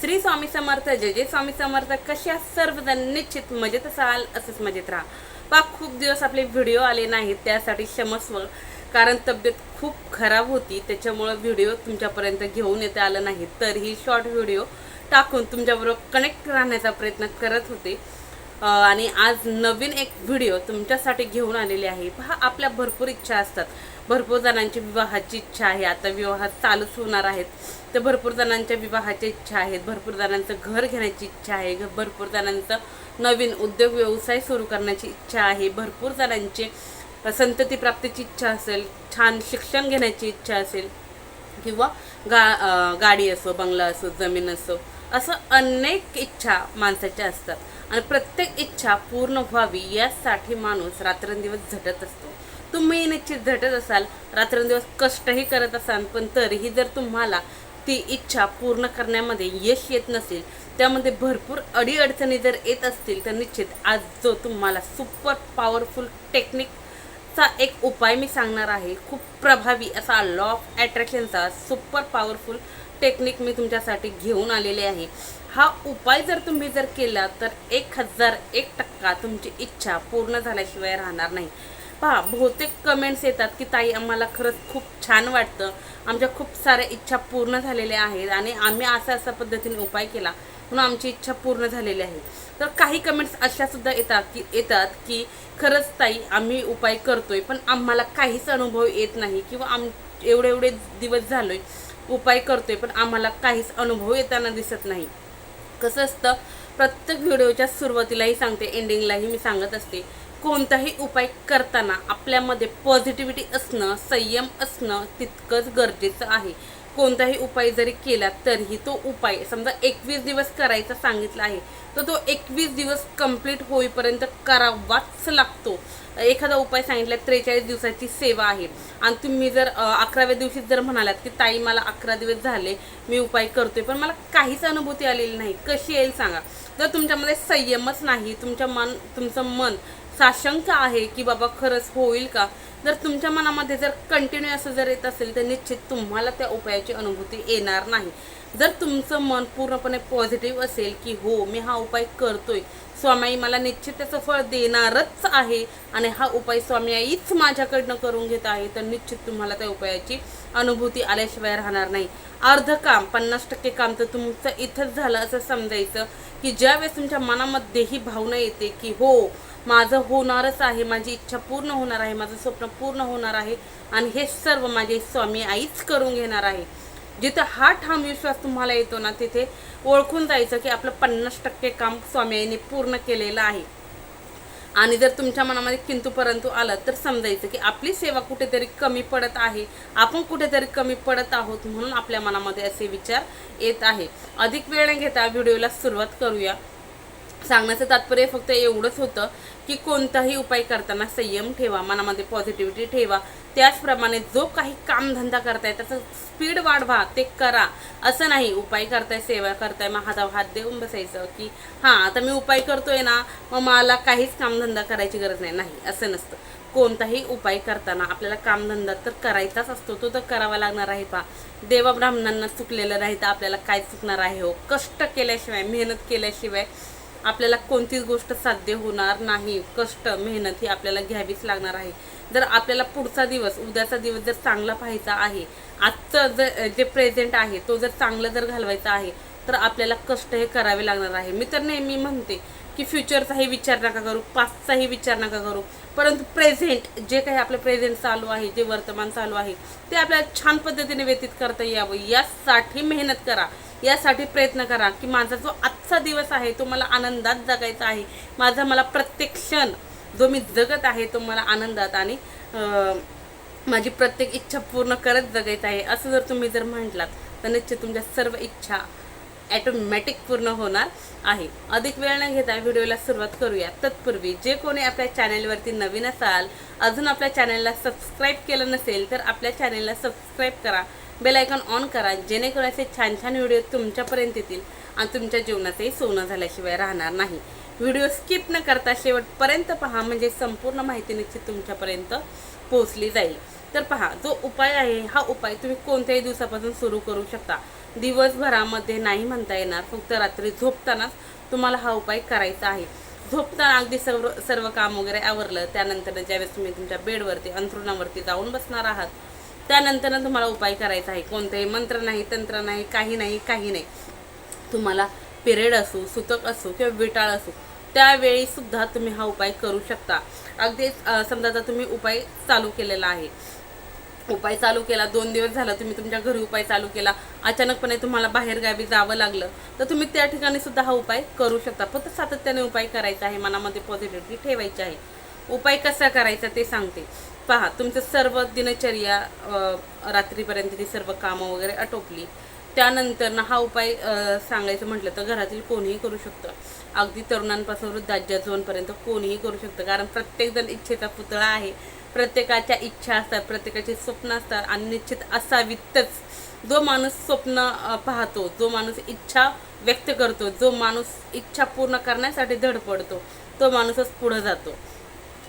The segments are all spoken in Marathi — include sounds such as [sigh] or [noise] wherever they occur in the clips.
श्री स्वामी समर्थ जय जय स्वामी समर्थ. कशा सर्वजण निश्चित मजेत असाल असंच मजेत राहा. पा खूप दिवस आपले व्हिडिओ आले नाहीत त्यासाठी क्षमस्व कारण तब्येत खूप खराब होती त्याच्यामुळं व्हिडिओ तुमच्यापर्यंत घेऊन येता आलं नाही. तर ही शॉर्ट व्हिडिओ टाकून तुमच्याबरोबर कनेक्ट राहण्याचा प्रयत्न करत होते. आणि आज नवीन एक व्हिडिओ तुमच्यासाठी घेऊन आलेली आहे. पहा आपल्या भरपूर इच्छा असतात. भरपूर जणांची विवाहाची इच्छा आहे. आता विवाह चालूच होणार आहेत. तर भरपूर जणांच्या विवाहाच्या इच्छा आहेत. भरपूर जणांचं घर घेण्याची इच्छा आहे. भरपूर जणांचं नवीन उद्योग व्यवसाय सुरू करण्याची इच्छा आहे. भरपूर जणांची संतती प्राप्तीची इच्छा असेल छान शिक्षण घेण्याची इच्छा असेल किंवा गा गाडी असो बंगला असो जमीन असो असं अनेक इच्छा माणसाच्या असतात. आणि प्रत्येक इच्छा पूर्ण व्हावी यासाठी माणूस रात्रंदिवस झटत असतो. तुम्ही निश्चित झटत असाल रात्रंदिवस कष्टही करत असाल पण तरीही जर तुम्हाला ती इच्छा पूर्ण करण्यामध्ये यश येत नसेल त्यामध्ये भरपूर अडीअडचणी जर येत असतील तर निश्चित आज जो तुम्हाला सुपर पॉवरफुल टेक्निकचा एक उपाय मी सांगणार आहे खूप प्रभावी असा लॉ ऑफ ॲट्रॅक्शनचा सुपर पॉवरफुल टेक्निक मी तुमच्यासाठी घेऊन आलेले आहे. हा उपाय जर तुम्ही जर केला तर एक हजार एक टक्का तुमची इच्छा पूर्ण झाल्याशिवाय राहणार नाही. पहा बहुतेक कमेंट्स येतात की ताई आम्हाला खरंच खूप छान वाटतं. आमच्या खूप साऱ्या इच्छा पूर्ण झालेल्या आहेत आणि आम्ही असा असा पद्धतीने उपाय केला म्हणून आमची इच्छा पूर्ण झालेली आहे. तर काही कमेंट्स अशासुद्धा येतात की येतात की खरंच ताई आम्ही उपाय करतोय पण आम्हाला काहीच अनुभव येत नाही किंवा आम एवढे एवढे दिवस झालो आहे उपाय करतोय पण आम्हाला काहीच अनुभव येताना दिसत नाही. कसं असतं प्रत्येक व्हिडिओच्या सुरुवातीलाही सांगते एंडिंगलाही मी सांगत असते कोणताही उपाय करताना आपल्यामध्ये पॉझिटिव्हिटी असणं संयम असणं तितकंच गरजेचं आहे. कोणताही उपाय जरी केला तरीही तो उपाय समजा एकवीस दिवस करायचा सांगितला आहे तर तो एकवीस दिवस कंप्लीट होईपर्यंत करावाच लागतो. एखादा उपाय सांगितला त्रेचाळीस दिवसाची सेवा आहे. आणि तुम्ही जर अकराव्या दिवशी जर म्हणालात की ताई मला अकरा दिवस झाले मी उपाय करतोय पण मला काहीच अनुभूती आलेली नाही. कशी येईल सांगा? जर तुमच्यामध्ये संयमच नाही तुमच्या मन तुमचं मन साशंक आहे की बाबा खरंच होईल का? जर तुमच्या मनामध्ये जर कंटिन्यू असं जर येत असेल तर निश्चित तुम्हाला त्या उपायाची अनुभूती येणार नाही. जर तुमचं मन पूर्णपणे पॉझिटिव्ह असेल की हो मी हा उपाय करतोय स्वामी मला निश्चित त्याचं फळ देणारच आहे आणि हा उपाय स्वामी आईच माझ्याकडनं करून घेत आहे तर निश्चित तुम्हाला त्या उपायाची अनुभूती आल्याशिवाय राहणार नाही. अर्ध काम पन्नास टक्के काम तर तुमचं इथंच झालं असं समजायचं की ज्यावेळेस तुमच्या मनामध्ये ही भावना येते की हो माझं होणारच आहे माझी इच्छा पूर्ण होणार आहे माझं स्वप्न पूर्ण होणार आहे आणि हे सर्व माझे स्वामी आईच करून घेणार आहे. जिथं हा ठाम विश्वास तुम्हाला येतो ना तिथे ओळखून जायचं की आपलं पन्नास टक्के काम स्वामीने पूर्ण केलेलं आहे. आणि जर तुमच्या मनामध्ये किंतु परंतु आलं तर समजायचं की आपली सेवा कुठेतरी कमी पडत आहे. आपण कुठेतरी कमी पडत आहोत म्हणून आपल्या मनामध्ये असे विचार येत आहे. अधिक वेळ न घेता व्हिडिओला सुरुवात करूया. सांगण्याचं तात्पर्य फक्त एवढंच होतं की कोणताही उपाय करताना संयम ठेवा मनामध्ये पॉझिटिव्हिटी ठेवा. त्याचप्रमाणे जो काही कामधंदा करताय त्याचं स्पीड वाढवा ते करा. असं नाही उपाय करताय सेवा करताय मग हातावर हात देऊन बसायचं की हां आता मी उपाय करतोय ना मग मला काहीच कामधंदा करायची गरज नाही. नाही असं नसतं. कोणताही उपाय करताना आपल्याला कामधंदा तर करायचाच असतो तो तर करावा लागणार आहे पा देवा ब्राह्मणांना चुकलेलं नाही तर आपल्याला काय चुकणार आहे हो? कष्ट केल्याशिवाय मेहनत केल्याशिवाय आपल्याला कोणतीच गोष्ट साध्य होणार नाही. कष्ट मेहनत ही आपल्याला घ्यावीच लागणार आहे. जर आपल्याला पुढचा दिवस उद्याचा दिवस जर चांगला पाहायचा आहे आजचं जर जे प्रेझेंट आहे तो जर चांगलं जर घालवायचा आहे तर आपल्याला कष्ट हे करावे लागणार आहे. मी तर नेहमी म्हणते की फ्युचरचाही विचार नका करू पास्टचाही विचार नका करू. परंतु प्रेझेंट जे काही आपलं प्रेझेंट चालू आहे जे वर्तमान चालू आहे ते आपल्याला छान पद्धतीने व्यतीत करता यावं. यासाठी मेहनत करा. यासाठी प्रयत्न करा की माझा जो आजचा दिवस आहे तो मला आनंदात जगायचा आहे. माझा मला प्रत्येक क्षण जो मी जगत आहे तो मला आनंदात आणि माझी प्रत्येक इच्छा पूर्ण करत जगायचं आहे. असं जर तुम्ही जर म्हटलात तर निश्चित तुमच्या सर्व इच्छा ॲटोमॅटिक पूर्ण होणार आहे. अधिक वेळ न घेता व्हिडिओला सुरुवात करूया. तत्पूर्वी जे कोणी आपल्या चॅनेलवरती नवीन असाल अजून आपल्या चॅनेलला सबस्क्राईब केलं नसेल तर आपल्या चॅनेलला सबस्क्राईब करा. बेल आयकॉन ऑन करा जेणेकरून असे छान छान व्हिडिओ तुमच्यापर्यंत येतील आणि तुमच्या जीवनाचंही सोनं झाल्याशिवाय राहणार नाही. व्हिडिओ स्किप न करता शेवटपर्यंत पहा म्हणजे संपूर्ण माहिती निश्चित तुमच्यापर्यंत पोहोचली जाईल. तर पहा जो उपाय आहे हा उपाय तुम्ही कोणत्याही दिवसापासून सुरू करू शकता. दिवसभरामध्ये नाही म्हणता येणार फक्त रात्री झोपतानाच तुम्हाला हा उपाय करायचा आहे. झोपताना अगदी सर्व सर्व काम वगैरे आवरलं त्यानंतर ज्यावेळेस तुम्ही तुमच्या बेडवरती अंथरुणावरती जाऊन बसणार आहात त्यानंतर तुम्हाला उपाय करायचा आहे. कोणतेही मंत्र नाही तंत्र नाही काही नाही काही नाही. तुम्हाला पिरियड असो सुतक असो किंवा विटाळ असो त्यावेळी सुद्धा तुम्ही हा उपाय करू शकता. अगदी समजा आता तुम्ही उपाय चालू केलेला आहे. उपाय चालू केला दोन दिवस झाला तुम्ही तुमच्या घरी उपाय चालू केला अचानकपणे तुम्हाला बाहेरगावी जावं लागलं तर तुम्ही त्या ठिकाणी सुद्धा हा उपाय करू शकता. फक्त सातत्याने उपाय करायचा आहे मनामध्ये पॉझिटिव्हिटी ठेवायची आहे. उपाय कसा करायचा ते सांगते. पहा तुमचं सर्व दिनचर्या रात्रीपर्यंत रात्रीपर्यंतची सर्व कामं वगैरे आटोपली. त्यानंतर ना हा उपाय सांगायचं म्हटलं तर घरातील कोणीही करू शकतं. अगदी तरुणांपासून वृद्धाज्याजोनपर्यंत कोणीही करू शकतं. कारण प्रत्येकजण इच्छेचा पुतळा आहे. प्रत्येकाच्या इच्छा असतात प्रत्येकाची स्वप्न असतात आणि निश्चित असावीतच. जो माणूस स्वप्न पाहतो जो माणूस इच्छा व्यक्त करतो जो माणूस इच्छा पूर्ण करण्यासाठी धडपडतो तो माणूसच पुढं जातो.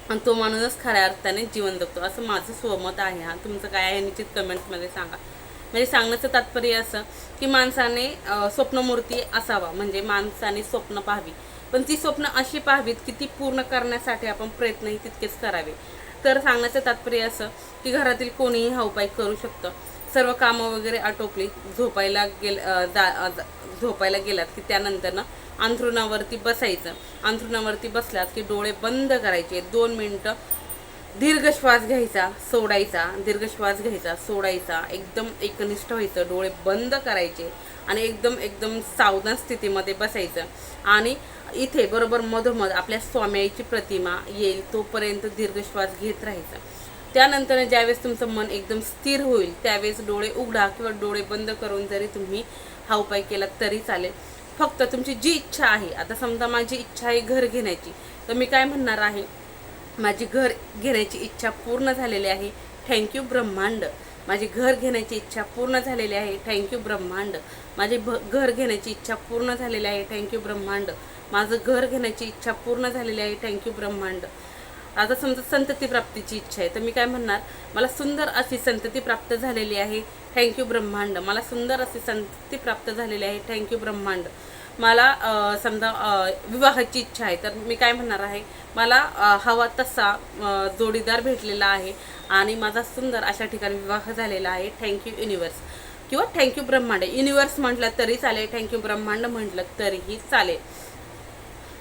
आणि तो माणूसच खऱ्या अर्थाने जीवन जगतो असं माझं स्वमत आहे. हा तुमचं काय आहे निश्चित कमेंट्समध्ये सांगा. म्हणजे सांगण्याचं तात्पर्य असं की माणसाने स्वप्नमूर्ती असावा. म्हणजे माणसाने स्वप्न पाहावी. पण ती स्वप्न अशी पाहावीत की ती पूर्ण करण्यासाठी आपण प्रयत्नही तितकेच करावे. तर सांगण्याचं तात्पर्य असं की घरातील कोणीही हा उपाय करू शकतं. सर्व कामं वगैरे आटोपली झोपायला गेल जा झोपायला गेलात की त्यानंतरनं अंथरुणावरती बसायचं. अंथरुणावरती बसलात की डोळे बंद करायचे. दोन मिनटं दीर्घ श्वास घ्यायचा सोडायचा. दीर्घ श्वास घ्यायचा सोडायचा. एकदम एकनिष्ठ व्हायचं. डोळे बंद करायचे आणि एकदम एकदम सावधान स्थितीमध्ये बसायचं. आणि इथे बरोबर मधोमध आपल्या स्वाम्याची प्रतिमा येईल तोपर्यंत दीर्घ श्वास घेत राहायचा. त्यानंतर ज्यावेळेस तुमचं मन एकदम स्थिर होईल त्यावेळेस डोळे उघडा किंवा डोळे बंद करून जरी तुम्ही हा उपाय केला तरी चालेल. फक्त तुमची जी इच्छा आहे आता समजा माझी इच्छा आहे घर घेण्याची तर मी काय म्हणणार आहे? माझी घर घेण्याची इच्छा पूर्ण झालेली आहे थँक्यू ब्रह्मांड. माझी घर घेण्याची इच्छा पूर्ण झालेली आहे थँक्यू ब्रह्मांड. माझी भ घर घेण्याची इच्छा पूर्ण झालेली आहे थँक्यू ब्रह्मांड. माझं घर घेण्याची इच्छा पूर्ण झालेली आहे थँक्यू ब्रह्मांड. आता समजा संतती प्राप्तीची इच्छा आहे तर मी काय म्हणणार? मला सुंदर अशी संतती प्राप्त झालेली आहे थँक्यू ब्रह्मांड. मला सुंदर अशी संतती प्राप्त झालेली आहे थँक्यू ब्रह्मांड. मला समजा विवाहाची इच्छा आहे तर मी काय म्हणणार आहे? मला हवा तसा जोडीदार भेटलेला आहे आणि माझा सुंदर अशा ठिकाणी विवाह झालेला आहे थँक्यू युनिवर्स किंवा थँक्यू ब्रह्मांड. युनिवर्स म्हटलं तरी चालेल थँक्यू ब्रह्मांड म्हटलं तरीही चालेल.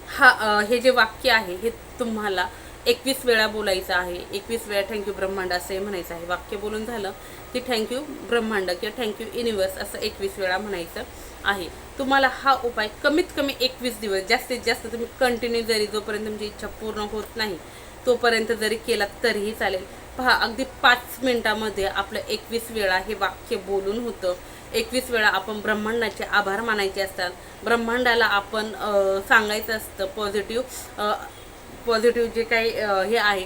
हा हे जे वाक्य आहे हे तुम्हाला एकवीस वेळा बोलायचं आहे एकवीस वेळा थँक्यू ब्रह्मांड असं म्हणायचं आहे. वाक्य बोलून झालं की थँक्यू ब्रह्मांड किंवा थँक्यू युनिवर्स असं एकवीस वेळा म्हणायचं आहे. तुम्हाला हा उपाय कमीत कमी एकवीस दिवस जास्तीत जास्त तुम्ही कंटिन्यू जरी जोपर्यंत तुमची इच्छा पूर्ण होत नाही तोपर्यंत जरी केला तरीही चालेल. पहा अगदी पाच मिनटामध्ये आपलं एकवीस वेळा हे वाक्य बोलून होतं. एकवीस वेळा आपण ब्रह्मांडाचे आभार मानायचे असतात. ब्रह्मांडाला आपण सांगायचं असतं पॉझिटिव्ह पॉझिटिव्ह जे काही हे आहे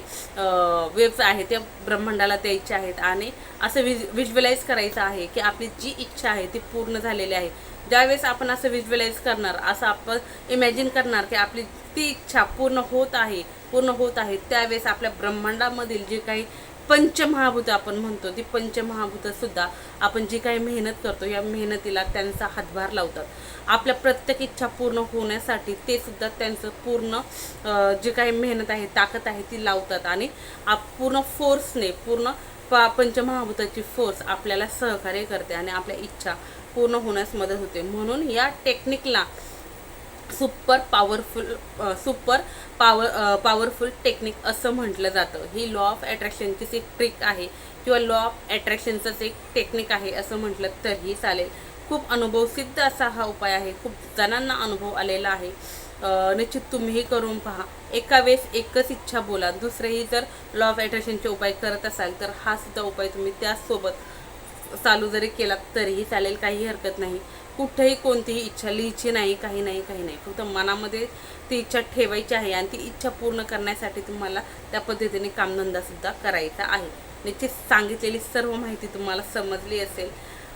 वेव्स आहे त्या ब्रह्मांडाला द्यायचे आहेत. आणि असं विज विज्युअलाइज करायचं आहे की आपली जी इच्छा आहे ती पूर्ण झालेली आहे. ज्यावेळेस आपण असं विज्युअलाइज करणार असं आपण इमॅजिन करणार की आपली ती इच्छा पूर्ण होत आहे पूर्ण होत आहे त्यावेळेस आपल्या ब्रह्मांडामधील जे काही पंचमहाभूत आपण म्हणतो ती पंचमहाभूतसुद्धा आपण जी काही मेहनत करतो या मेहनतीला त्यांचा हातभार लावतात. आपल्या प्रत्येक इच्छा पूर्ण होण्यासाठी ते सुद्धा त्यांचं पूर्ण जी काही मेहनत आहे ताकद आहे ती लावतात. आणि आप पूर्ण फोर्सने पूर्ण प पंचमहाभूताची फोर्स आपल्याला सहकार्य करते आणि आपल्या इच्छा पूर्ण होण्यास मदत होते. म्हणून या टेक्निकला super powerful super power powerful technique असं म्हटलं जातं. ही लॉ ऑफ ॲट्रॅक्शनचीच एक ट्रिक आहे किंवा लॉ ऑफ ॲट्रॅक्शनचंच एक टेक्निक आहे असं म्हटलं तरीही चालेल. खूप अनुभवसिद्ध असा हा उपाय आहे. खूप जणांना अनुभव आलेला आहे. निश्चित तुम्हीही करून पहा. एका वेळेस एकच इच्छा बोला. दुसरेही जर लॉ ऑफ ॲट्रॅक्शनचे उपाय करत असाल तर हा सुद्धा उपाय तुम्ही त्याचसोबत चालू जरी केला तरीही चालेल. काही हरकत नाही. कुठेही कोणतीही इच्छा लिहायची नाही काही नाही काही नाही. फक्त मनामध्ये ती इच्छा ठेवायची आहे आणि ती इच्छा पूर्ण करण्यासाठी तुम्हाला त्या पद्धतीने कामधंदासुद्धा करायचा आहे. निश्चित सांगितलेली सर्व माहिती तुम्हाला समजली असेल.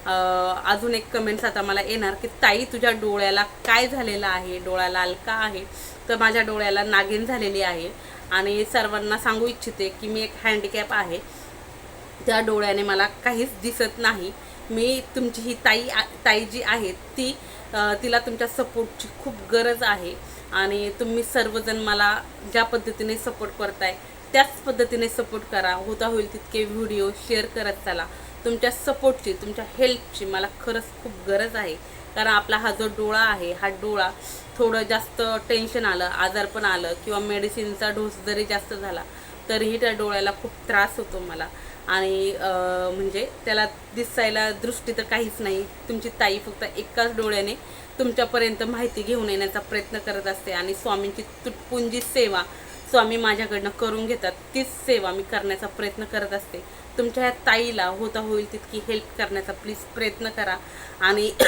अजून एक कमेंट्स आता मला येणार की ताई तुझ्या डोळ्याला काय झालेलं आहे? डोळा लाल का आहे? तर माझ्या डोळ्याला नागिन झालेली आहे. आणि सर्वांना सांगू इच्छिते की मी एक हँडिकॅप आहे. त्या डोळ्याने मला काहीच दिसत नाही. मी तुमची ही ताई आ- ताई जी आहे ती तिला तुमच्या सपोर्टची खूप गरज आहे. आणि तुम्ही सर्वजण मला ज्या पद्धतीने सपोर्ट करताय त्याच पद्धतीने सपोर्ट करा. होता होईल तितके व्हिडिओ शेअर करत चला. तुमच्या सपोर्टची तुमच्या हेल्पची मला खरंच खूप गरज आहे. कारण आपला हा जो डोळा आहे हा डोळा थोडं जास्त टेन्शन आलं आजारपण आलं किंवा मेडिसिनचा डोस जरी जास्त झाला तरीही त्या डोळ्याला खूप त्रास होतो मला. आणि म्हणजे त्याला दिसायला दृष्टी तर काहीच नाही. तुमची ताई फक्त एकाच डोळ्याने तुमच्यापर्यंत माहिती घेऊन येण्याचा प्रयत्न करत असते आणि स्वामींची तुटपुंजी जी सेवा स्वामी माझ्याकडनं करून घेतात तीच सेवा मी करण्याचा प्रयत्न करत असते. तुमच्या ह्या ताईला होता होईल तितकी हेल्प करण्याचा प्लीज प्रयत्न करा. आणि [coughs]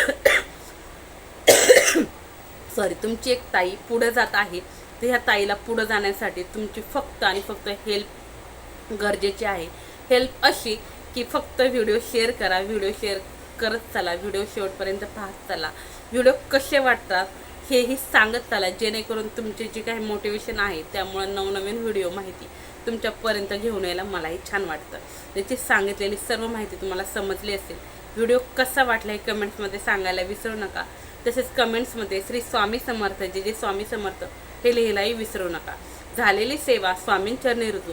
सॉरी तुमची एक ताई पुढं जात आहे तर ह्या ताईला पुढं जाण्यासाठी तुमची फक्त आणि फक्त हेल्प गरजेची आहे. हेल्प अशी की फक्त व्हिडिओ शेअर करा व्हिडिओ शेअर करत चला व्हिडिओ शेवटपर्यंत पाहत चला. व्हिडिओ कसे वाटतात हेही सांगत चला जेणेकरून तुमचे जे काही मोटिवेशन आहे त्यामुळं नवनवीन व्हिडिओ माहिती तुमच्यापर्यंत घेऊन यायला मलाही छान वाटतं. त्याची सांगितलेली सर्व माहिती तुम्हाला समजली असेल. व्हिडिओ कसा वाटला हे कमेंट्समध्ये सांगायला विसरू नका. तसेच कमेंट्समध्ये श्री स्वामी समर्थ जे जे स्वामी समर्थ हे लिहायलाही विसरू नका. झालेली सेवा स्वामींचरणी रुजू.